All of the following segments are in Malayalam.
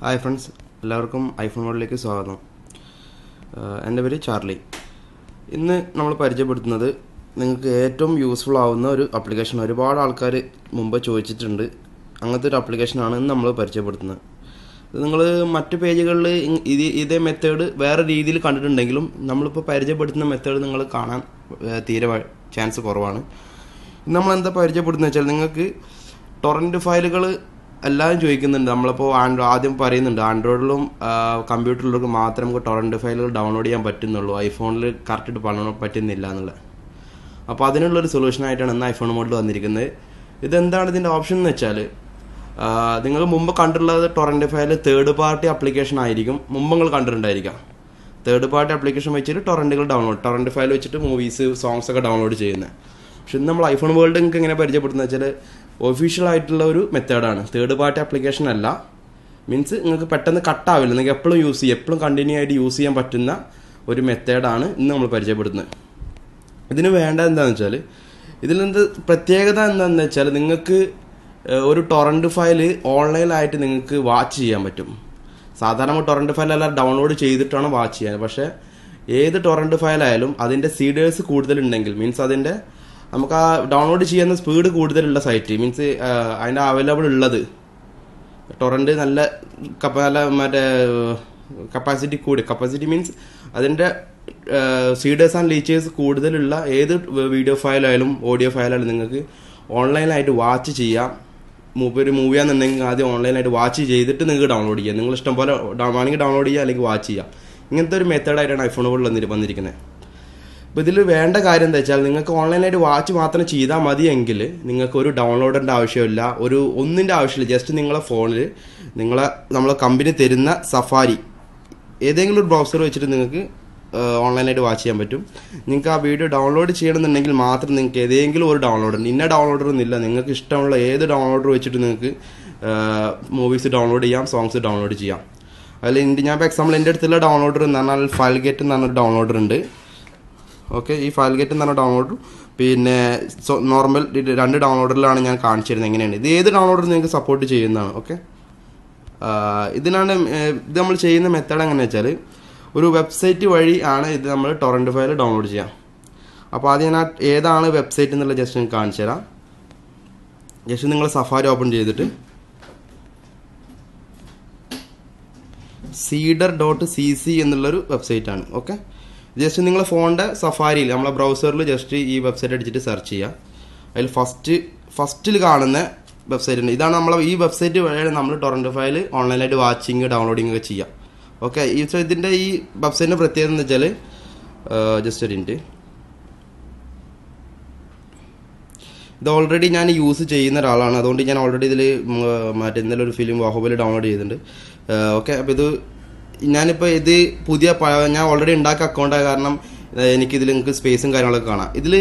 ഹായ് ഫ്രണ്ട്സ് എല്ലാവർക്കും ഐഫോൺ മോഡിലേക്ക് സ്വാഗതം. എന്റെ പേര് ചാർലി. ഇന്ന് നമ്മൾ പരിചയപ്പെടുത്തുന്നത് നിങ്ങൾക്ക് ഏറ്റവും യൂസ്ഫുൾ ആവുന്ന ഒരു ആപ്ലിക്കേഷൻ ഒരുപാട് ആൾക്കാർ മുമ്പ് ചോദിച്ചിട്ടുണ്ട്. അങ്ങനത്തെ ഒരു ആപ്ലിക്കേഷനാണ് ഇന്ന് നമ്മൾ പരിചയപ്പെടുത്തുന്നത്. നിങ്ങൾ മറ്റു പേജുകളിൽ ഇത് ഇതേ മെത്തേഡ് വേറെ രീതിയിൽ കണ്ടിട്ടുണ്ടെങ്കിലും നമ്മളിപ്പോൾ പരിചയപ്പെടുത്തുന്ന മെത്തേഡ് നിങ്ങൾ കാണാൻ തീരെ ചാൻസ് കുറവാണ്. നമ്മൾ എന്താ പരിചയപ്പെടുന്നത് വെച്ചാൽ നിങ്ങൾക്ക് ടൊറന്റ് ഫയലുകൾ എല്ലാവരും ചോദിക്കുന്നുണ്ട്. നമ്മളിപ്പോൾ ആൻഡ്രോ ആദ്യം പറയുന്നുണ്ട് ആൻഡ്രോയിഡിലും കമ്പ്യൂട്ടറിലും മാത്രം നമുക്ക് ടൊറന്റ് ഫയലുകൾ ഡൗൺലോഡ് ചെയ്യാൻ പറ്റുന്നുള്ളൂ. ഐഫോണിൽ കറക്റ്റ് പണ പറ്റുന്നില്ല എന്നുള്ളത്. അപ്പോൾ അതിനുള്ളൊരു സൊല്യൂഷനായിട്ടാണ് ഇന്ന് ഐഫോൺ മോഡൽ വന്നിരിക്കുന്നത്. ഇതെന്താണ് ഇതിന്റെ ഓപ്ഷൻ എന്ന് വെച്ചാൽ നിങ്ങൾ മുമ്പ് കണ്ടിട്ടുള്ളത് torrent file third party application ആയിരിക്കും. മുമ്പ് നിങ്ങൾ കണ്ടിട്ടുണ്ടായിരിക്കാം. തേർഡ് പാർട്ടി ആപ്ലിക്കേഷൻ വെച്ചിട്ട് ടൊറന്റുകൾ ഡൗൺലോഡ് ടൊറന്റ് ഫയൽ വെച്ചിട്ട് മൂവീസ് സോങ്സ് ഒക്കെ ഡൗൺലോഡ് ചെയ്യുന്നത്. പക്ഷെ ഇന്ന് നമ്മൾ ഐഫോൺ വേൾഡ് നിങ്ങൾക്ക് എങ്ങനെ പരിചയപ്പെടുന്നത് വെച്ചാൽ ഒഫീഷ്യൽ ആയിട്ടുള്ള ഒരു മെത്തേഡാണ് തേർഡ് പാർട്ടി ആപ്ലിക്കേഷൻ അല്ല. മീൻസ് നിങ്ങൾക്ക് പെട്ടെന്ന് കട്ടാവില്ല നിങ്ങൾക്ക് എപ്പോഴും യൂസ് ചെയ്യാം. എപ്പോഴും കണ്ടിന്യൂ ആയിട്ട് യൂസ് ചെയ്യാൻ പറ്റുന്ന ഒരു മെത്തേഡാണ് ഇന്ന് നമ്മൾ പരിചയപ്പെടുത്തുന്നത്. ഇതിന് വേണ്ട എന്താണെന്ന് വെച്ചാൽ ഇതിൽ എന്ത് പ്രത്യേകത എന്താണെന്ന് വെച്ചാൽ നിങ്ങൾക്ക് ഒരു ടൊറന്റ് ഫയൽ ഓൺലൈനായിട്ട് നിങ്ങൾക്ക് വാച്ച് ചെയ്യാൻ പറ്റും. സാധാരണ ടൊറന്റ് ഫയൽ എല്ലാം ഡൗൺലോഡ് ചെയ്തിട്ടാണ് വാച്ച് ചെയ്യാൻ. പക്ഷേ ഏത് ടൊറന്റ് ഫയലായാലും അതിന്റെ സീഡേഴ്സ് കൂടുതലുണ്ടെങ്കിൽ മീൻസ് അതിന്റെ നമുക്ക് ആ ഡൗൺലോഡ് ചെയ്യുന്ന സ്പീഡ് കൂടുതലുള്ള സൈറ്റ് മീൻസ് അതിന്റെ അവൈലബിൾ ഉള്ളത്. ടൊറന്റ് നല്ല കപ്പ നല്ല മറ്റേ കപ്പാസിറ്റി കൂടി. കപ്പാസിറ്റി മീൻസ് അതിന്റെ സീഡേഴ്സ് ആൻഡ് ലീച്ചേഴ്സ് കൂടുതലുള്ള ഏത് വീഡിയോ ഫയലായാലും ഓഡിയോ ഫയലായാലും നിങ്ങൾക്ക് ഓൺലൈനായിട്ട് വാച്ച് ചെയ്യാം. ഒരു മൂവിയാണെന്നുണ്ടെങ്കിൽ ആദ്യം ഓൺലൈനായിട്ട് വാച്ച് ചെയ്തിട്ട് നിങ്ങൾക്ക് ഡൗൺലോഡ് ചെയ്യാം. നിങ്ങൾ ഇഷ്ടം പോലെ വേണമെങ്കിൽ ഡൗൺലോഡ് ചെയ്യാം അല്ലെങ്കിൽ വാച്ച് ചെയ്യാം. ഇങ്ങനത്തെ ഒരു മെത്തേഡായിട്ടാണ് ഐഫോണുകളിൽ വന്നിരി വന്നിരിക്കുന്നത്. അപ്പോൾ ഇതിൽ വേണ്ട കാര്യം എന്താ വെച്ചാൽ നിങ്ങൾക്ക് ഓൺലൈനായിട്ട് വാച്ച് മാത്രം ചെയ്താൽ മതിയെങ്കിൽ നിങ്ങൾക്ക് ഒരു ഡൗൺലോഡിന്റെ ആവശ്യമില്ല ഒരു ഒന്നിന്റെ ആവശ്യമില്ല. ജസ്റ്റ് നിങ്ങളെ ഫോണിൽ നിങ്ങളെ നമ്മളെ കമ്പനി തരുന്ന സഫാരി ഏതെങ്കിലും ഒരു ബ്രൗസർ വെച്ചിട്ട് നിങ്ങൾക്ക് ഓൺലൈനായിട്ട് വാച്ച് ചെയ്യാൻ പറ്റും. നിങ്ങൾക്ക് ആ വീഡിയോ ഡൗൺലോഡ് ചെയ്യണമെന്നുണ്ടെങ്കിൽ മാത്രം നിങ്ങൾക്ക് ഏതെങ്കിലും ഒരു ഡൗൺലോഡർ ഇന്ന ഡൗൺലോഡർ ഒന്നുമില്ല നിങ്ങൾക്ക് ഇഷ്ടമുള്ള ഏത് ഡൗൺലോഡർ വെച്ചിട്ട് നിങ്ങൾക്ക് മൂവീസ് ഡൗൺലോഡ് ചെയ്യാം സോങ്സ് ഡൗൺലോഡ് ചെയ്യാം. അതിൽ ഞാൻ ഇപ്പോൾ എക്സാമ്പിൾ എന്റെ അടുത്തുള്ള ഡൗൺലോഡർ എന്ന് പറഞ്ഞാൽ ഫയൽഗേറ്റ് എന്ന് പറഞ്ഞൊരു ഡൗൺലോഡർ ഉണ്ട്. ഓക്കെ ഈ ഫയൽ ഗേറ്റ് എന്ന് പറഞ്ഞ ഡൗൺലോഡ് പിന്നെ നോർമൽ രണ്ട് ഡൗൺലോഡറിലാണ് ഞാൻ കാണിച്ചിരുന്നത് എങ്ങനെയാണ്. ഇത് ഏത് ഡൗൺലോഡർ നിങ്ങൾക്ക് സപ്പോർട്ട് ചെയ്യുന്നതാണ് ഓക്കെ? ഇതിനാണ് ഇത് നമ്മൾ ചെയ്യുന്ന മെത്തേഡ് എങ്ങനെയാ വെച്ചാൽ ഒരു വെബ്സൈറ്റ് വഴി ആണ് ഇത് നമ്മൾ ടൊറന്റ് ഫയൽ ഡൗൺലോഡ് ചെയ്യാം. അപ്പോൾ ആദ്യം ഞാൻ ഏതാണ് വെബ്സൈറ്റ് എന്നുള്ള ജസ്റ്റ് ഞാൻ കാണിച്ചു തരാം. ജസ്റ്റ് നിങ്ങൾ സഫാരി ഓപ്പൺ ചെയ്തിട്ട് സീഡർ ഡോട്ട് സി സി എന്നുള്ളൊരു വെബ്സൈറ്റ് ആണ് ഓക്കെ? ജസ്റ്റ് നിങ്ങൾ ഫോണിന്റെ സഫാരിയിൽ നമ്മളെ ബ്രൗസറിൽ ജസ്റ്റ് ഈ വെബ്സൈറ്റ് അടിച്ചിട്ട് സെർച്ച് ചെയ്യുക അതിൽ ഫസ്റ്റ് ഫസ്റ്റിൽ കാണുന്ന വെബ്സൈറ്റ് ഉണ്ട്. ഇതാണ് നമ്മളെ ഈ വെബ്സൈറ്റ് വഴിയാണ് നമ്മൾ ടൊറന്റ് ഫയൽ ഓൺലൈനായിട്ട് വാച്ചിങ് ഡൗൺലോഡിങ് ഒക്കെ ചെയ്യാം. ഓക്കെ ഈ ഇതിന്റെ ഈ വെബ്സൈറ്റിന്റെ പ്രത്യേകത എന്ന് വെച്ചാൽ ജസ്റ്റ് ഒരു ഇത് ഓൾറെഡി ഞാൻ യൂസ് ചെയ്യുന്ന ഒരാളാണ്. അതുകൊണ്ട് ഞാൻ ഓൾറെഡി ഇതിൽ മറ്റേ ഇന്നലെ ഒരു ഫിലിം ബാഹുബലി ഡൗൺലോഡ് ചെയ്തിട്ടുണ്ട്. ഓക്കെ അപ്പോൾ ഇത് ഞാനിപ്പോൾ ഇത് പുതിയ ഞാൻ ഓൾറെഡി ഉണ്ടാക്കിയ അക്കൗണ്ടായ കാരണം എനിക്ക് എനിക്കിതിൽ നിങ്ങൾക്ക് സ്പേസും കാര്യങ്ങളൊക്കെ കാണാം. ഇതിൽ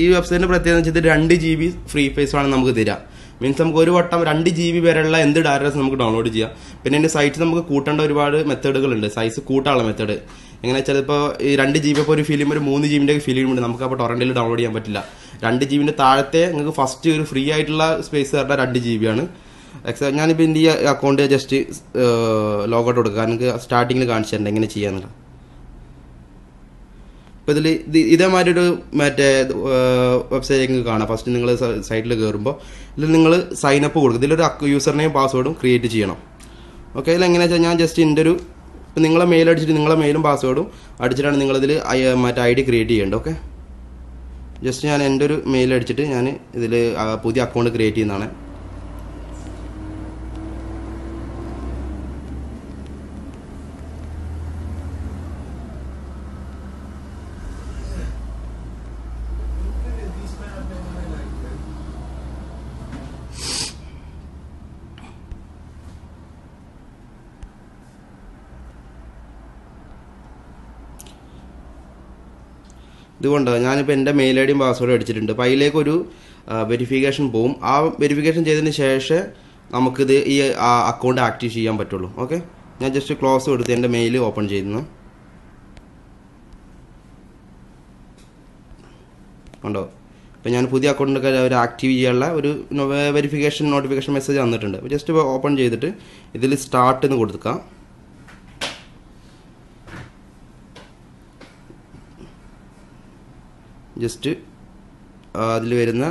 ഈ വെബ്സൈറ്റിന്റെ പ്രത്യേകത എന്ന് വെച്ചാൽ രണ്ട് ജി ബി ഫ്രീ ആണ് നമുക്ക് തരിക. മീൻസ് നമുക്ക് ഒരു വട്ടം രണ്ട് ജി ബി വരെയുള്ള എന്ത് ഡാറ്റാസ് നമുക്ക് ഡൗൺലോഡ് ചെയ്യാം. പിന്നെ എന്റെ സൈറ്റ് നമുക്ക് കൂട്ടേണ്ട ഒരുപാട് മെത്തേഡുകളുണ്ട് സൈസ് കൂട്ടാനുള്ള മെത്തേഡ് എങ്ങനെ വെച്ചാൽ ഇപ്പോൾ ഈ രണ്ട് ജി ബി ഇപ്പോൾ ഒരു ഫിലിം ഒരു മൂന്ന് ജി ബിന്റെ ഫിലിം ഉണ്ട്. നമുക്ക് അപ്പോൾ ടൊറന്റിൽ ഡൗൺലോഡ് ചെയ്യാൻ പറ്റില്ല. രണ്ട് ജി ബിന്റെ താഴത്തെ നിങ്ങൾക്ക് ഫസ്റ്റ് ഒരു ഫ്രീ ആയിട്ടുള്ള സ്പേസ് തരേണ്ട രണ്ട് ജി ബി ആണ്. എക്സാ ഞാനിപ്പോൾ എന്റെ ഈ അക്കൗണ്ട് ജസ്റ്റ് ലോഗൗട്ട് കൊടുക്കുക. കാരണം സ്റ്റാർട്ടിങ്ങിൽ കാണിച്ചിട്ടുണ്ട് എങ്ങനെ ചെയ്യാന്നുള്ള. ഇപ്പോൾ ഇതിൽ ഇത് ഇതേമാതിരി ഒരു മറ്റേ വെബ്സൈറ്റ് നിങ്ങൾക്ക് കാണാം. ഫസ്റ്റ് നിങ്ങൾ സൈറ്റിൽ കയറുമ്പോൾ ഇതിൽ നിങ്ങൾ സൈൻ അപ്പ് കൊടുക്കും ഇതിലൊരു യൂസർ നെയിം പാസ്വേഡും ക്രിയേറ്റ് ചെയ്യണം. ഓക്കെ ഇതിൽ എങ്ങനെയാണെന്ന് വെച്ചാൽ ഞാൻ ജസ്റ്റ് എന്റെ ഒരു ഇപ്പം നിങ്ങളെ മെയിൽ അടിച്ചിട്ട് നിങ്ങളെ മെയിലും പാസ്വേഡും അടിച്ചിട്ടാണ് നിങ്ങളിതിൽ മറ്റേ ഐ ഡി ക്രിയേറ്റ് ചെയ്യേണ്ടത്. ഓക്കെ ജസ്റ്റ് ഞാൻ എന്റെ ഒരു മെയിൽ അടിച്ചിട്ട് ഞാൻ ഇതിൽ പുതിയ അക്കൗണ്ട് ക്രിയേറ്റ് ചെയ്യുന്നതാണ്. ഇതുകൊണ്ട്? ഞാനിപ്പോൾ എന്റെ മെയിൽ ഐ ഡിയും പാസ്വേഡും അടിച്ചിട്ടുണ്ട്. അപ്പോൾ അതിലേക്ക് ഒരു വെരിഫിക്കേഷൻ പോവും. ആ വെരിഫിക്കേഷൻ ചെയ്തതിന് ശേഷം നമുക്കിത് ഈ അക്കൗണ്ട് ആക്റ്റീവ് ചെയ്യാൻ പറ്റുള്ളൂ. ഓക്കെ ഞാൻ ജസ്റ്റ് ക്ലോസ് കൊടുത്ത് എന്റെ മെയിൽ ഓപ്പൺ ചെയ്യുന്നു. ഉണ്ടോ? അപ്പോൾ ഞാൻ പുതിയ അക്കൗണ്ടൊക്കെ അവർ ആക്റ്റീവ് ചെയ്യാനുള്ള ഒരു വെരിഫിക്കേഷൻ നോട്ടിഫിക്കേഷൻ മെസ്സേജ് തന്നിട്ടുണ്ട് അപ്പോൾ ജസ്റ്റ് ഓപ്പൺ ചെയ്തിട്ട് ഇതിൽ സ്റ്റാർട്ട് എന്ന് കൊടുക്കാം. ജസ്റ്റ് അതിൽ വരുന്ന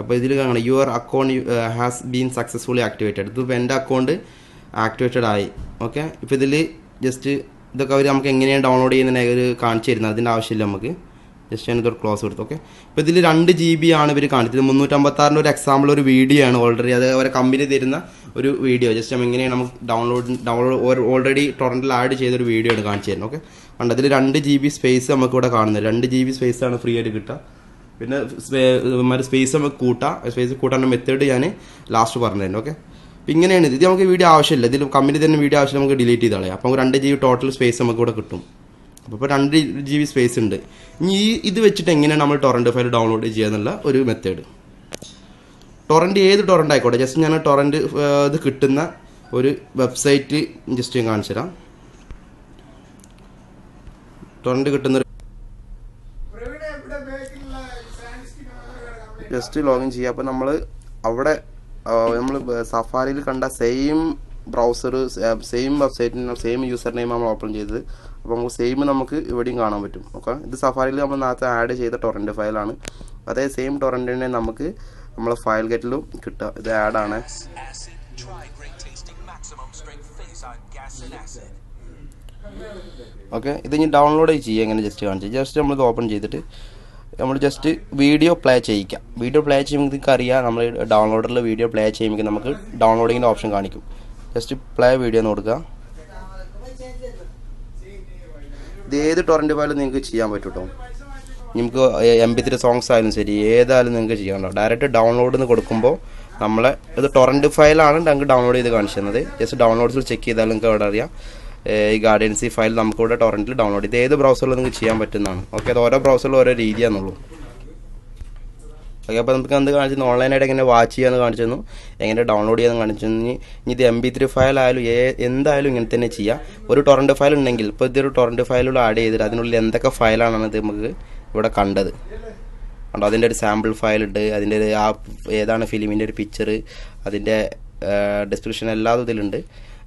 അപ്പോൾ ഇതിൽ കാണണം your account has been successfully activated ഇതിപ്പോൾ എന്റെ അക്കൗണ്ട് ആക്ടിവേറ്റഡ് ആയി. ഓക്കെ ഇപ്പോൾ ഇതിൽ ജസ്റ്റ് ഇതൊക്കെ അവർ നമുക്ക് എങ്ങനെയാണ് ഡൗൺലോഡ് ചെയ്യുന്ന അവർ കാണിച്ചു തരുന്നത്? അതിന്റെ ആവശ്യമില്ല നമുക്ക്. ജസ്റ്റ് ഞാൻ ഇതൊരു ക്ലോസ് കൊടുത്തു ഓക്കെ ഇപ്പോൾ ഇതിൽ രണ്ട് ജി ബി ആണ് ഇവർ കാണിച്ചത്. മുന്നൂറ്റമ്പത്താറിന്റെ ഒരു എക്സാമ്പിൾ ഒരു വീഡിയോ ആണ് ഓൾറെഡി അത് അവരെ കമ്പനി തരുന്ന ഒരു വീഡിയോ ജസ്റ്റ് നമ്മൾ എങ്ങനെയാണ് നമുക്ക് ഡൗൺലോഡ് ഡൗൺലോഡ് ഓൾറെഡി ടൊറന്റിൽ ആഡ് ചെയ്തൊരു വീഡിയോ ആണ് കാണിച്ചു തരുന്നത് ഓക്കെ കണ്ട് അതിൽ രണ്ട് ജി ബി സ്പേസ് നമുക്കിവിടെ കാണുന്നത്. രണ്ട് ജി ബി സ്പേസ് ആണ് ഫ്രീ ആയിട്ട് കിട്ടുക. പിന്നെ മറ്റേ സ്പേസ് നമുക്ക് കൂട്ടാം. സ്പേസ് കൂട്ടാന്റെ മെത്തേഡ് ഞാൻ ലാസ്റ്റ് പറഞ്ഞിരുന്നു ഓക്കെ അപ്പോൾ ഇങ്ങനെയാണ്. ഇത് നമുക്ക് വീഡിയോ ആവശ്യമില്ല. ഇതിൽ കമ്പനി തന്നെ വീഡിയോ ആവശ്യമില്ല നമുക്ക് ഡിലീറ്റ് ചെയ്താളെ അപ്പോൾ രണ്ട് ജി ബി ടോട്ടൽ സ്പേസ് നമുക്ക് ഇവിടെ കിട്ടും. അപ്പോൾ രണ്ട് ജി ബി സ്പേസ് ഉണ്ട്. ഇനി ഈ ഇത് വെച്ചിട്ട് എങ്ങനെയാണ് നമ്മൾ ടൊറന്റ് ഫയൽ ഡൗൺലോഡ് ചെയ്യുക എന്നുള്ള ഒരു മെത്തേഡ് ടൊറന്റ് ഏത് ടൊറന്റ് ആയിക്കോട്ടെ ജസ്റ്റ് ഞാൻ ടൊറന്റ് ഇത് കിട്ടുന്ന ഒരു വെബ്സൈറ്റ് ജസ്റ്റ് ഞാൻ കാണിച്ചു തരാം. ടൊറന്റ് കിട്ടുന്ന ജസ്റ്റ് ലോഗിൻ ചെയ്യുക അപ്പോൾ നമ്മൾ അവിടെ നമ്മൾ സഫാരിയിൽ കണ്ട സെയിം ബ്രൗസർ സെയിം വെബ്സൈറ്റിൽ സെയിം യൂസർ നെയിം നമ്മൾ ഓപ്പൺ ചെയ്തത്. അപ്പോൾ നമുക്ക് സെയിം നമുക്ക് ഇവിടെയും കാണാൻ പറ്റും. ഓക്കെ? ഇത് സഫാരിയിൽ നമ്മൾ നേരത്തെ ആഡ് ചെയ്ത ടൊറന്റ് ഫയലാണ് അതേ സെയിം ടൊറന്റിനെ നമുക്ക് നമ്മളെ ഫയൽ ഗെറ്റിലും കിട്ടുക. ഇത് ആഡാണ്. ഓക്കെ? ഇത് ഇനി ഡൗൺലോഡ് ചെയ്യുക. എങ്ങനെ ജസ്റ്റ് കാണിച്ചു? ജസ്റ്റ് നമ്മളിത് ഓപ്പൺ ചെയ്തിട്ട് നമ്മൾ ജസ്റ്റ് വീഡിയോ പ്ലേ ചെയ്യിക്കാം വീഡിയോ പ്ലേ ചെയ്യുമ്പോൾ നിങ്ങൾക്ക് അറിയാം നമ്മൾ ഡൗൺലോഡറിൽ വീഡിയോ പ്ലേ ചെയ്യുമ്പോൾ നമുക്ക് ഡൗൺലോഡിങ്ങിന്റെ ഓപ്ഷൻ കാണിക്കും. ജസ്റ്റ് പ്ലേ വീഡിയോ എന്ന് കൊടുക്കുക. ഇത് ഏത് ടൊറന്റ് ഫയലും നിങ്ങൾക്ക് ചെയ്യാൻ പറ്റും കേട്ടോ നിങ്ങൾക്ക് എം പി ത്രീ സോങ്സ് ആയാലും ശരി ഏതായാലും നിങ്ങൾക്ക് ചെയ്യാമല്ലോ ഡയറക്റ്റ് ഡൗൺലോഡ് എന്ന് കൊടുക്കുമ്പോൾ നമ്മളെ ഇത് ടൊറന്റ് ഫയലാണ് ഞങ്ങൾക്ക് ഡൗൺലോഡ് ചെയ്ത് കാണിച്ചു തന്നത് ജസ്റ്റ് ഡൗൺലോഡ്സിൽ ചെക്ക് ചെയ്താൽ നിങ്ങൾക്ക് അവിടെ അറിയാം. ഈ ഗാർഡിയൻസി ഫയൽ നമുക്കിവിടെ ടൊറന്റിൽ ഡൗൺലോഡ് ചെയ്ത് ഏത് ബ്രൗസറിൽ നിങ്ങൾക്ക് ചെയ്യാൻ പറ്റുന്നതാണ്. ഓക്കെ അത് ഓരോ ബ്രൗസറിലും ഓരോ രീതിയാണെന്നുള്ളൂ ഓക്കെ അപ്പോൾ നമുക്ക് എന്ത് കാണിച്ചു ഓൺലൈനായിട്ട് എങ്ങനെ വാച്ച് ചെയ്യാന്ന് കാണിച്ചു തന്നു എങ്ങനെ ഡൗൺലോഡ് ചെയ്യാന്ന് കാണിച്ചു തന്നു ഇനി ഇത് എം ബി ത്രീ ഫയൽ ആയാലും ഏ എന്തായാലും ഇങ്ങനെ തന്നെ ചെയ്യാം. ഒരു ടൊറന്റ് ഫയൽ ഉണ്ടെങ്കിൽ ഇപ്പോൾ ഇതൊരു ടൊറന്റ് ഫയലുകൾ ആഡ് ചെയ്തിട്ട് അതിനുള്ളിൽ എന്തൊക്കെ ഫയലാണെന്നത് നമുക്ക് ഇവിടെ കണ്ടത്? കണ്ടോ? അതിന്റെ ഒരു സാമ്പിൾ ഫയൽ ഉണ്ട്. അതിന്റെ ഒരു ആ ഏതാണ് ഫിലിമിന്റെ ഒരു പിക്ചർ അതിന്റെ ഡിസ്ക്രിപ്ഷൻ എല്ലാതും ഇതിലുണ്ട്.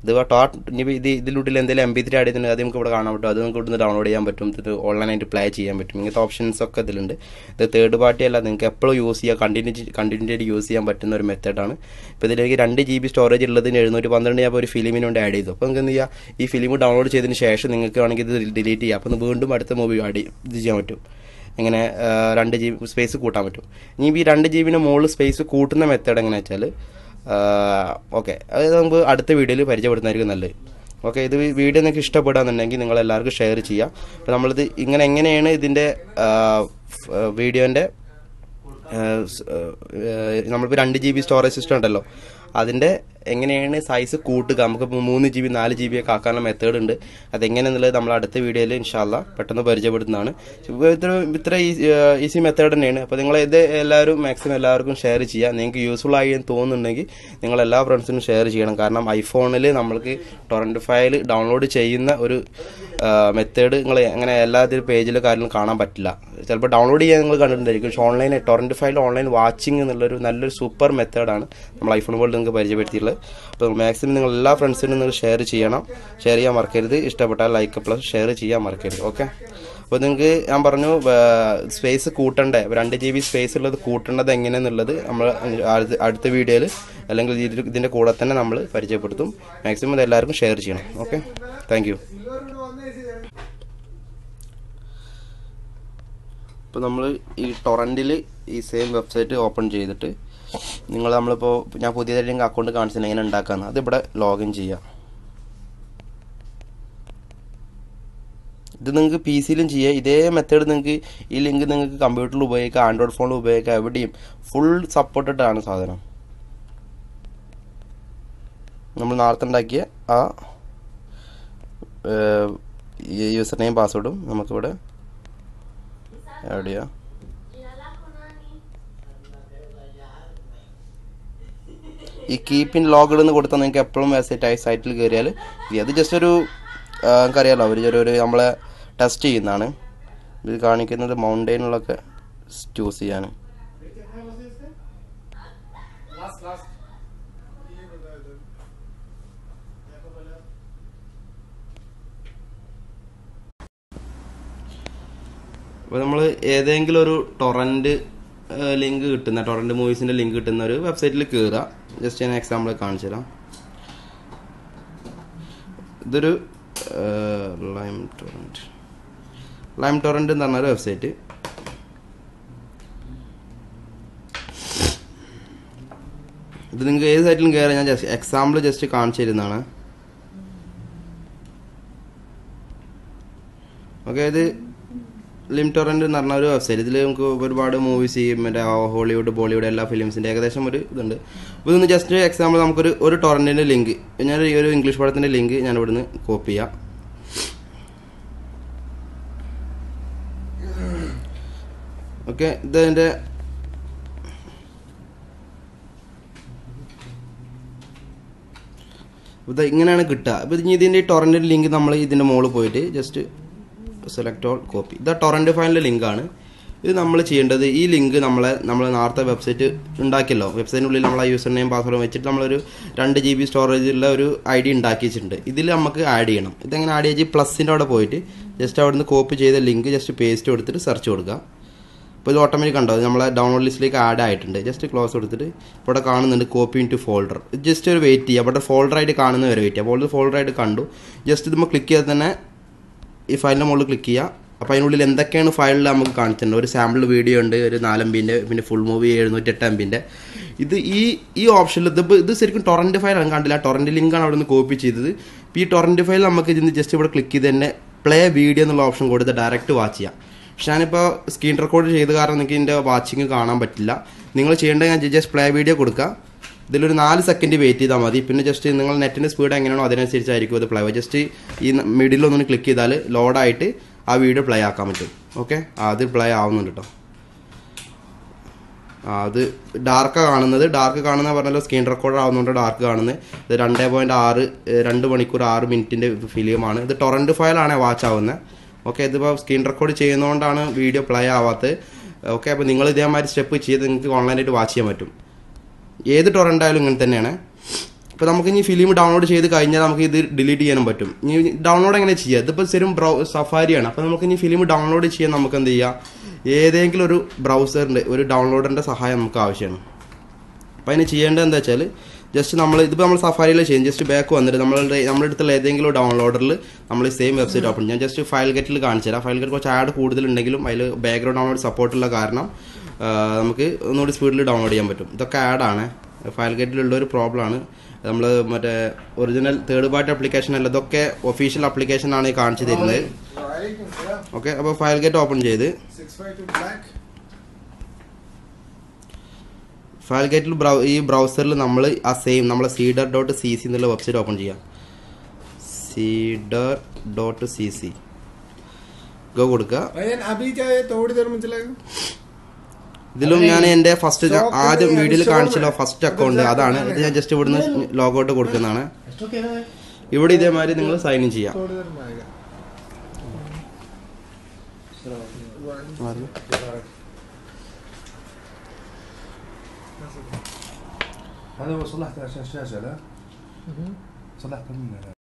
ഇത് ടോട്ട് ഇനി ഇത് ഇതിലൂട്ടിൽ എന്തെങ്കിലും എം പി ത്രീ ആഡ് ചെയ്തിട്ടുണ്ട് അത് നമുക്ക് ഇവിടെ കാണാൻ പറ്റും. അത് നമുക്ക് ഇവിടുന്ന് ഡൗൺലോഡ് ചെയ്യാൻ പറ്റും. ഇത് ഓൺലൈനായിട്ട് പ്ലേ ചെയ്യാൻ പറ്റും. ഇങ്ങനത്തെ ഓപ്ഷൻസ് ഒക്കെ ഇതിലുണ്ട്. ഇത് തേർഡ് പാർട്ടി അല്ല നിങ്ങൾക്ക് എപ്പോഴും യൂസ് ചെയ്യാം. കണ്ടിന്യൂ കണ്ടിന്യൂ ആയിട്ട് യൂസ് ചെയ്യാൻ പറ്റുന്ന ഒരു മെത്തേഡാണ് ഇപ്പോൾ ഇതിലേക്ക് രണ്ട് ജി ബി സ്റ്റോറേജ് ഉള്ളതിന് എഴുന്നൂറ്റി പന്ത്രണ്ട് ഞാൻ ഒരു ഫിലിമിന് കൊണ്ട് ആഡ് ചെയ്തു. അപ്പോൾ നിങ്ങൾക്ക് എന്ത് ചെയ്യാം? ഈ ഫിലിം ഡൗൺലോഡ് ചെയ്തതിന് ശേഷം നിങ്ങൾക്ക് വേണമെങ്കിൽ ഇത് ഡിലീറ്റ് ചെയ്യാം. അപ്പോൾ വീണ്ടും അടുത്ത മൂവി ആഡ് ഇത് ചെയ്യാൻ പറ്റും. ഇങ്ങനെ രണ്ട് ജി ബി സ്പേസ് കൂട്ടാൻ പറ്റും. ഇനി ഈ രണ്ട് ജി ബിന് മുകളിൽ സ്പേസ് കൂട്ടുന്ന മെത്തേഡ് എങ്ങനെയാണെന്ന് വെച്ചാൽ ഓക്കെ. അത് നമുക്ക് അടുത്ത വീഡിയോയിൽ പരിചയപ്പെടുന്നതായിരിക്കും നല്ലത്. ഓക്കെ ഇത് വീഡിയോ നിങ്ങൾക്ക് ഇഷ്ടപ്പെടുകയെന്നുണ്ടെങ്കിൽ നിങ്ങൾ എല്ലാവർക്കും ഷെയർ ചെയ്യാം അപ്പോൾ നമ്മളിത് ഇങ്ങനെ എങ്ങനെയാണ് ഇതിന്റെ വീഡിയോന്റെ നമ്മളിപ്പോൾ രണ്ട് ജി ബി സ്റ്റോറേജ് സിസ്റ്റം ഉണ്ടല്ലോ. അതിന്റെ എങ്ങനെയാണ് സൈസ് കൂട്ടുക? നമുക്കിപ്പോൾ മൂന്ന് ജി ബി നാല് ജി ബി ഒക്കെ ആക്കാനുള്ള മെത്തേഡ് ഉണ്ട്. അതെങ്ങനെയെന്നുള്ളത് നമ്മൾ അടുത്ത വീഡിയോയിൽ ഇൻഷാല്ല പെട്ടെന്ന് പരിചയപ്പെടുത്തുന്നതാണ്. ഇത്ര ഇത്ര ഈസി മെത്തേഡ് തന്നെയാണ്. അപ്പോൾ നിങ്ങൾ ഇത് എല്ലാവരും മാക്സിമം എല്ലാവർക്കും ഷെയർ ചെയ്യുക നിങ്ങൾക്ക് യൂസ്ഫുൾ ആയി എന്ന് തോന്നുന്നുണ്ടെങ്കിൽ നിങ്ങൾ എല്ലാ ഫ്രണ്ട്സിനും ഷെയർ ചെയ്യണം. കാരണം ഐഫോണിൽ നമ്മൾക്ക് ടൊറന്റ് ഫയൽ ഡൗൺലോഡ് ചെയ്യുന്ന ഒരു മെത്തേഡ് നിങ്ങൾ അങ്ങനെ എല്ലാ പേജിലും കാര്യങ്ങളും കാണാൻ പറ്റില്ല. ചിലപ്പോൾ ഡൗൺലോഡ് ചെയ്യാൻ നിങ്ങൾ കണ്ടിട്ടുണ്ടായിരിക്കും. പക്ഷേ online torrent file online watching എന്നുള്ളൊരു നല്ലൊരു സൂപ്പർ മെത്തേഡാണ് നമ്മൾ ഐഫോൺ വേൾഡ് നിങ്ങൾക്ക് പരിചയപ്പെടുത്തിയിട്ടുള്ളത്. അപ്പോൾ മാക്സിമം നിങ്ങൾ എല്ലാ ഫ്രണ്ട്സിനും നിങ്ങൾ ഷെയർ ചെയ്യണം. ഷെയർ ചെയ്യാൻ മറക്കരുത്. ഇഷ്ടപ്പെട്ടാൽ ലൈക്ക് പ്ലസ് ഷെയർ ചെയ്യാൻ മറക്കരുത്. ഓക്കെ അപ്പോൾ നിങ്ങൾക്ക് ഞാൻ പറഞ്ഞു സ്പേസ് കൂട്ടണ്ടേ? രണ്ട് ജി ബി സ്പേസ് ഉള്ളത് കൂട്ടേണ്ടത് എങ്ങനെയെന്നുള്ളത് നമ്മൾ അടുത്ത- വീഡിയോയിൽ അല്ലെങ്കിൽ ഇതിന്റെ കൂടെ തന്നെ നമ്മൾ പരിചയപ്പെടുത്തും. മാക്സിമം ഇത് എല്ലാവർക്കും ഷെയർ ചെയ്യണം. ഓക്കെ താങ്ക് ഇപ്പോൾ നമ്മൾ ഈ ടൊറന്റിൽ ഈ സെയിം വെബ്സൈറ്റ് ഓപ്പൺ ചെയ്തിട്ട് നിങ്ങൾ നമ്മളിപ്പോൾ ഞാൻ പുതിയതായിട്ട് അക്കൗണ്ട് കാണിച്ചില്ല എങ്ങനെ ഉണ്ടാക്കാമെന്ന് അതിവിടെ ലോഗിൻ ചെയ്യാം. ഇത് നിങ്ങൾക്ക് പി സിയിലും ചെയ്യാം. ഇതേ മെത്തേഡ് നിങ്ങൾക്ക് ഈ ലിങ്ക് നിങ്ങൾക്ക് കമ്പ്യൂട്ടറിൽ ഉപയോഗിക്കാം ആൻഡ്രോയിഡ് ഫോണിൽ ഉപയോഗിക്കാം എവിടെയും ഫുൾ സപ്പോർട്ടഡ് ആണ് സാധനം. നമ്മൾ നേരത്തെ ഉണ്ടാക്കിയ ആ യൂസർ നെയിം പാസ്വേഡും നമുക്കിവിടെ എവിടെയാ? ഈ കീപ്പിൻ ലോഗഡ് എന്ന് കൊടുത്താൽ നിങ്ങൾക്ക് എപ്പോഴും വെബ്സൈറ്റ് സൈറ്റിൽ കയറിയാൽ അത് ജസ്റ്റ് ഒരു ആ, നിങ്ങൾക്കറിയാലോ അവർ ഒരു നമ്മളെ ടെസ്റ്റ് ചെയ്യുന്നതാണ്. ഇത് കാണിക്കുന്നത് മൗണ്ടൈനിലൊക്കെ ചൂസ് ചെയ്യാൻ അപ്പോൾ നമ്മൾ ഏതെങ്കിലും ഒരു ടൊറന്റ് ലിങ്ക് കിട്ടുന്ന ടൊറന്റ് മൂവീസിന്റെ ലിങ്ക് കിട്ടുന്ന ഒരു വെബ്സൈറ്റിൽ കയറുക ജസ്റ്റ് ഞാൻ എക്സാമ്പിൾ കാണിച്ചു തരാം. ഇതൊരു ലൈം ടൊറന്റ് ലൈം ടൊറന്റ് എന്ന് പറഞ്ഞൊരു വെബ്സൈറ്റ് ഇത് നിങ്ങൾക്ക് ഏത് സൈറ്റിലും കയറാം ഞാൻ ജസ്റ്റ് എക്സാമ്പിൾ ജസ്റ്റ് കാണിച്ചു തരുന്നതാണ്. ഓക്കെ ഇത് ലിം എന്ന് പറഞ്ഞ ഒരു വെബ്സൈറ്റ് ഇതിൽ നമുക്ക് ഒരുപാട് മൂവീസ് ചെയ്യും മറ്റേ ഹോളിവുഡ് ബോളിവുഡ് എല്ലാ ഫിലിംസിന്റെ ഏകദേശം ഒരു ഇതുണ്ട്. അപ്പോൾ ഇതൊന്ന് ജസ്റ്റ് എക്സാമ്പിൾ നമുക്കൊരു ഒരു ടൊറന്റിന്റെ ലിങ്ക് ഞാൻ ഈ ഒരു ഇംഗ്ലീഷ് പടത്തിന്റെ ലിങ്ക് ഞാൻ ഇവിടുന്ന് കോപ്പി ചെയ്യാം. ഓക്കെ ഇതതിന്റെ ഇത് ഇങ്ങനെയാണ് കിട്ടുക. അപ്പോൾ ഇനി ഇതിന്റെ ടൊറന്റിന്റെ ലിങ്ക് നമ്മൾ ഇതിന്റെ മുകളിൽ പോയിട്ട് ജസ്റ്റ് സെലക്ട് ഓൾ കോപ്പി ഇത് ടൊറന്റ് ഫയലിന്റെ ലിങ്കാണ് ഇത് നമ്മൾ ചെയ്യേണ്ടത് ഈ ലിങ്ക് നമ്മളെ നമ്മൾ നേരത്തെ വെബ്സൈറ്റ് ഉണ്ടാക്കിയല്ലോ. വെബ്സൈറ്റിനുള്ളിൽ നമ്മൾ ആ യൂസർ നെയിം പാസ്വേഡ് വെച്ചിട്ട് നമ്മളൊരു രണ്ട് ജി ബി സ്റ്റോറേജുള്ള ഒരു ഐ ഡി ഉണ്ടാക്കി വെച്ചിട്ടുണ്ട്. ഇതിൽ നമുക്ക് ആഡ് ചെയ്യണം. ഇതെങ്ങനെ ആഡ് ചെയ്ത് പ്ലസിന്റെ അവിടെ പോയിട്ട് ജസ്റ്റ് അവിടെ നിന്ന് കോപ്പി ചെയ്ത ലിങ്ക് ജസ്റ്റ് പേസ്റ്റ് കൊടുത്തിട്ട് സെർച്ച് കൊടുക്കുക അപ്പോൾ ഇത് ഓട്ടോമാറ്റിക് ഇത് നമ്മളെ ഡൗൺലോഡ് ലിസ്റ്റിലേക്ക് ആഡ് ആയിട്ടുണ്ട്. ജസ്റ്റ് ക്ലോസ് കൊടുത്തിട്ട് ഇവിടെ കാണുന്നുണ്ട് copy into folder just ഒരു വെയിറ്റ് ചെയ്യുക അവിടെ ഫോൾഡർ ആയിട്ട് കാണുന്നവരെ വെയിറ്റ് ചെയ്യുക അപ്പോൾ ഫോൾഡർ ആയിട്ട് കണ്ടു. ജസ്റ്റ് നമ്മൾ ക്ലിക്ക് ചെയ്താൽ തന്നെ ഈ ഫയലിന്റെ മുകളിൽ ക്ലിക്ക് ചെയ്യുക അപ്പോൾ അതിനുള്ളിൽ എന്തൊക്കെയാണ് ഫയലിൽ നമുക്ക് കാണിച്ചിട്ടുണ്ട്? ഒരു സാമ്പിൾ വീഡിയോ ഉണ്ട് ഒരു നാലമ്പിന്റെ പിന്നെ ഫുൾ മൂവി എഴുന്നൂറ്റെട്ട് എമ്പിന്റെ ഇത് ഈ ഈ ഓപ്ഷനിൽ ഇത് ഇത് ശരിക്കും ടൊറന്റ് ഫയലാണ് കണ്ടില്ല ടൊറന്റ് ലിങ്കാണ് അവിടെ നിന്ന് കോപ്പി ചെയ്തത്. ഇപ്പോൾ ഈ ടൊറന്റ് ഫയൽ നമുക്ക് ഇതിന് ജസ്റ്റ് ഇവിടെ ക്ലിക്ക് ചെയ്ത് തന്നെ പ്ലേ വീഡിയോ എന്നുള്ള ഓപ്ഷൻ കൊടുത്ത് ഡയറക്റ്റ് വാച്ച് ചെയ്യാം. പക്ഷെ ഞാനിപ്പോൾ സ്ക്രീൻ റെക്കോർഡ് ചെയ്ത് കാരണം നിങ്ങൾക്ക് ഇതിന്റെ വാച്ചിങ് കാണാൻ പറ്റില്ല. നിങ്ങൾ ചെയ്യേണ്ടത് ഞാൻ ജസ്റ്റ് പ്ലേ വീഡിയോ കൊടുക്കുക ഇതിലൊരു നാല് സെക്കൻഡ് വെയിറ്റ് ചെയ്താൽ മതി. പിന്നെ ജസ്റ്റ് നിങ്ങൾ നെറ്റിന്റെ സ്പീഡ് എങ്ങനെയാണോ അതിനനുസരിച്ചായിരിക്കും അത് പ്ലേ ജസ്റ്റ് ഈ മിഡിലൊന്ന് ക്ലിക്ക് ചെയ്താൽ ലോഡായിട്ട് ആ വീഡിയോ പ്ലേ ആക്കാൻ പറ്റും. ഓക്കെ അത് പ്ലേ ആവുന്നുണ്ട് കേട്ടോ അത് ഡാർക്കാണ് കാണുന്നത്. ഡാർക്ക് കാണുന്ന പറഞ്ഞാലോ സ്ക്രീൻ റെക്കോർഡർ ആവുന്നുണ്ട് ഡാർക്ക് കാണുന്നത്. ഇത് രണ്ടേ പോയിന്റ് ആറ് രണ്ട് മണിക്കൂർ ആറ് മിനിറ്റിന്റെ ഫിലിമാണ് ഇത് ടൊറന്റ് ഫയലാണ് വാച്ച് ആവുന്നത് ഓക്കെ ഇതിപ്പോൾ സ്ക്രീൻ റെക്കോർഡ് ചെയ്യുന്നതുകൊണ്ടാണ് വീഡിയോ പ്ലേ ആവാത്തത്. ഓക്കെ അപ്പോൾ നിങ്ങൾ ഇതേമാതിരി സ്റ്റെപ്പ് ചെയ്ത് നിങ്ങൾക്ക് ഓൺലൈനായിട്ട് വാച്ച് ചെയ്യാൻ പറ്റും. ഏത് ടൊറന്റായാലും ഇങ്ങനെ തന്നെയാണ്. ഇപ്പോൾ നമുക്ക് ഇനി ഫിലിം ഡൗൺലോഡ് ചെയ്ത് കഴിഞ്ഞാൽ നമുക്ക് ഇത് ഡിലീറ്റ് ചെയ്യാനും പറ്റും. ഇനി ഡൗൺലോഡ് എങ്ങനെ ചെയ്യുക ഇതിപ്പോൾ ശരിക്കും ബ്രൗ സഫാരിയാണ് അപ്പോൾ നമുക്ക് ഇനി ഫിലിം ഡൗൺലോഡ് ചെയ്യാൻ നമുക്ക് എന്ത് ചെയ്യാം? ഏതെങ്കിലും ഒരു ബ്രൗസറിന്റെ ഒരു ഡൗൺലോഡറിന്റെ സഹായം നമുക്ക് ആവശ്യമാണ്. അപ്പോൾ അതിന് ചെയ്യേണ്ടത് എന്താ വെച്ചാൽ ജസ്റ്റ് നമ്മൾ ഇതിപ്പോൾ നമ്മൾ സഫാരിയിൽ ചെയ്യും. ജസ്റ്റ് ബാക്ക് വന്നിട്ട് നമ്മളുടെ നമ്മുടെ അടുത്തുള്ള ഏതെങ്കിലും ഡൗൺലോഡറിൽ നമ്മൾ സെയിം വെബ്സൈറ്റ് ഓപ്പൺ ചെയ്യാം. ജസ്റ്റ് ഫയൽ ഗെറ്റിൽ കാണിച്ചു തരാം ഫയൽ ഗെറ്റ് കുറച്ച് ആഡ് കൂടുതലുണ്ടെങ്കിലും അതിൽ ബാക്ക്ഗ്രൗണ്ട് ഡൗൺലോഡ് സപ്പോർട്ടുള്ള കാരണം നമുക്ക് ഒന്നുകൂടി സ്പീഡിൽ ഡൗൺലോഡ് ചെയ്യാൻ പറ്റും. ഇതൊക്കെ ആഡാണ് ഫയൽ ഗേറ്റിലുള്ള ഒരു പ്രോബ്ലമാണ് നമ്മൾ മറ്റേ ഒറിജിനൽ തേർഡ് പാർട്ടി അപ്ലിക്കേഷൻ അല്ല ഇതൊക്കെ ഒഫീഷ്യൽ അപ്ലിക്കേഷൻ ആണ് ഈ കാണിച്ചു തരുന്നത്. ഓക്കെ അപ്പോൾ ഫയൽ ഗേറ്റ് ഓപ്പൺ ചെയ്ത്. 652 black. ഫയൽ ഗേറ്റിൽ ബ്രൗ ഈ ബ്രൗസറിൽ നമ്മൾ ആ സെയിം നമ്മളെ സീഡർ ഡോട്ട് സി സി എന്നുള്ള വെബ്സൈറ്റ് ഓപ്പൺ ചെയ്യാം. Seeder dot C C go കൊടുക്കുക ഇതിലും ഞാൻ എന്റെ ഫസ്റ്റ് ആദ്യം വീഡിയോയിൽ കാണിച്ചല്ലോ ഫസ്റ്റ് അക്കൗണ്ട് അതാണ്. ഇത് ഞാൻ ജസ്റ്റ് ഇവിടുന്ന് ലോഗൗട്ട് കൊടുക്കുന്നതാണ്. ഇവിടെ ഇതേമാതിരി നിങ്ങൾ സൈൻ ഇൻ ചെയ്യാം. هذا هو صلحت عشان الشاشه لا صلحت منه